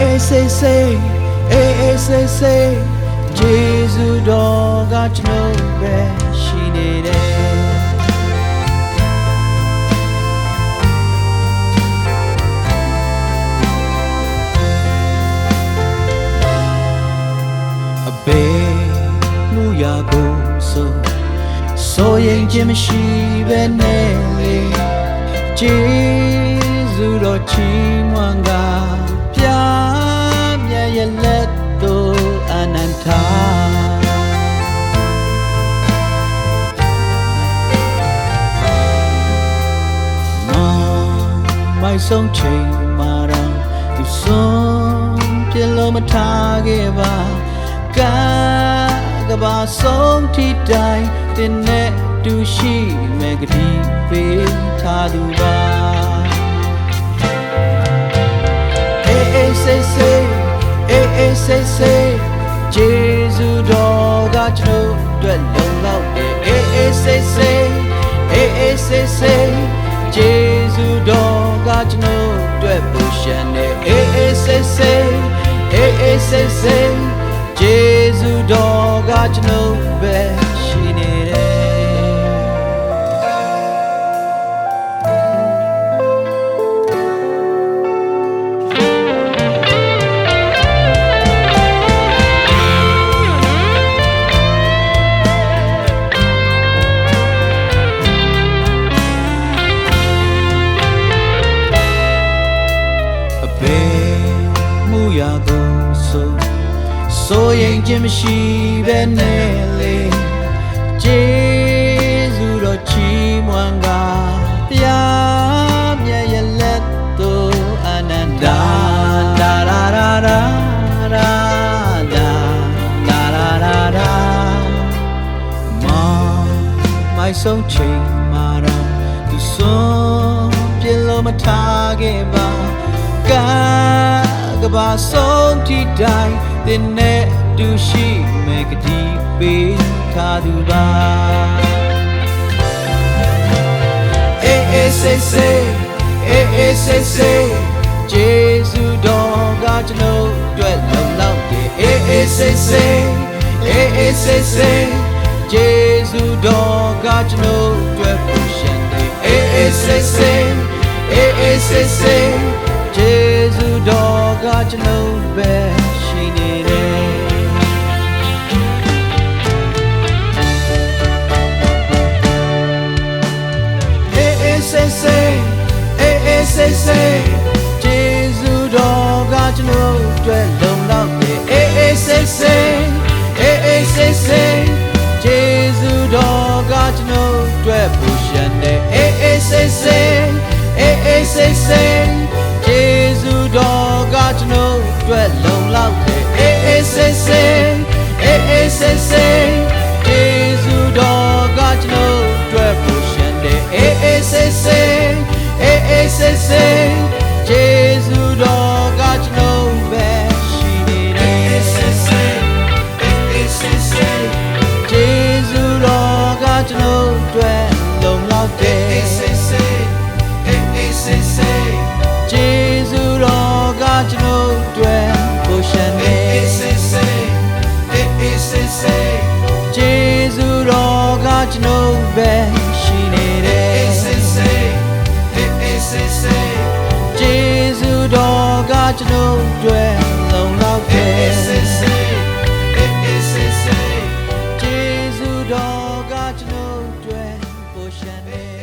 အေးဆေးဆေးအေးအေးဆေးဆေးဂျေဇုတော်ကကျွန်တော်ပဲရှိနေတယ်အဘေးမှုရာကိုဆိုဆိုရင်ခြင်းမရှိပဲနဲ့လေဂျေဇုတော်ချီးမွမ်းက ပြမြတ်ရဲ့လက်တော်အနန္တာမောင်မိုက်ဆုံးချိန်မှာတော့သူဆုံးပြလို့မထားခဲ့ပါကံကဘာဆုံးထိတိုင်းတင်နဲ့တူရှိမဲ့ကတိပေးထားသူပါ ကကျွန်တော်အတွက်လုံလောက်တယ်အေးအေးဆေးဆေးအေးအေးဆေးဆေးဂျေဇုတော်ကကျွန်တော်အတွက်ပူရှင်တယ်အေးအေးဆေးဆေးအေးအေးဆေးဆေးဂျေဇုတော်ကကျွန်တော်ပဲ ဆိုဆိုရင်ခြင်းမရှိပဲနဲ့လေဂျေဇုတော်ချီးမွမ်းကပြမြတ်ရဲ့လက်သို့အနန္တဒါဒါရာရာရာရာဒါဒါရာရာရာမောင်မိုက်ဆုံးချိန်မှာတော့သူဆုံးပြလို့မထားခဲ့ပါကံ ကဘာဆုံးထိတိုင်းတင်နဲ့တူရှိမဲ့ကတိပေးထားသူပါအေးအေးဆေးဆေးအေးအေးဆေးဆေးဂျေဇုတော်ကကျွန်တော်အတွက်လုံလောက်တယ်အေးအေးဆေးဆေးအေးအေးဆေးဆေးဂျေဇုတော်ကကျွန်တော်အတွက်ပူရှင်တယ်အေးအေးဆေးဆေးအေးအေးဆေးဆေးဂျေဇုတော် ကကျွန်တော်ပဲရှိနေတယ်အေးအေးဆေးဆေးအေးအေးဆေးဆေးဂျေဇုတော်ကကျွန်တော်အတွက်လုံလောက်တယ်အေးအေးဆေးဆေးအေးအေးဆေးဆေးဂျေဇုတော်ကကျွန်တော်အတွက်ပူရှင်တယ်အေးအေးဆေးဆေးအေးအေးဆေးဆေး တယ်အေးအေးဆေးဆေး ကျွန်တော်ပဲရှိနေတယ် ACC ACC ကျေးဇူးတော်ကကျွန်တော်တွေလုံလောက်တယ် ACC ACC ကျေးဇူးတော်ကကျွန်တော်တွေပို့ရှင်တယ်